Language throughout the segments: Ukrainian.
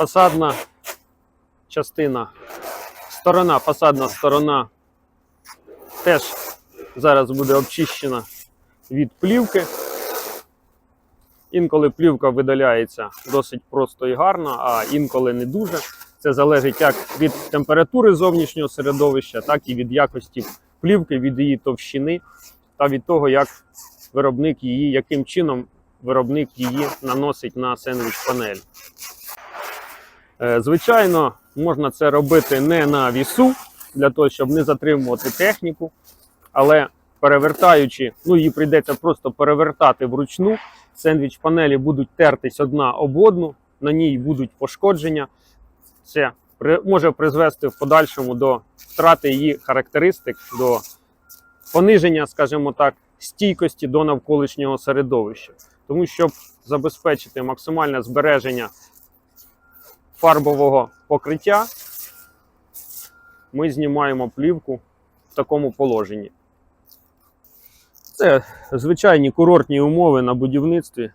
Фасадна частина, сторона, фасадна сторона теж зараз буде обчищена від плівки. Інколи плівка видаляється досить просто і гарно, а інколи не дуже. Це залежить як від температури зовнішнього середовища, так і від якості плівки, від її товщини та від того, як виробник її, яким чином виробник її наносить на сендвіч панель. Е, Звичайно, можна це робити не на вісу, для того, щоб не затримувати техніку, але перевертаючи, ну її прийдеться просто перевертати вручну. Сендвіч панелі будуть тертись одна об одну, на ній будуть пошкодження. Це може призвести в подальшому до втрати її характеристик, до пониження, скажімо так, стійкості до навколишнього середовища. Тому щоб забезпечити максимальне збереження фарбового покриття, ми знімаємо плівку в такому положенні. Це звичайні курортні умови на будівництві,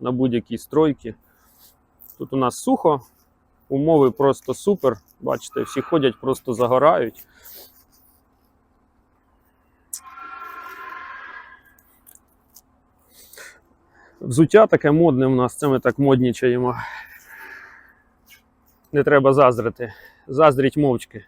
на будь-якій стройці. Тут у нас сухо, умови просто супер. Бачите, всі ходять, просто загорають. Взуття таке модне у нас, це ми так моднічаємо. Не треба заздрити. Заздріть мовчки.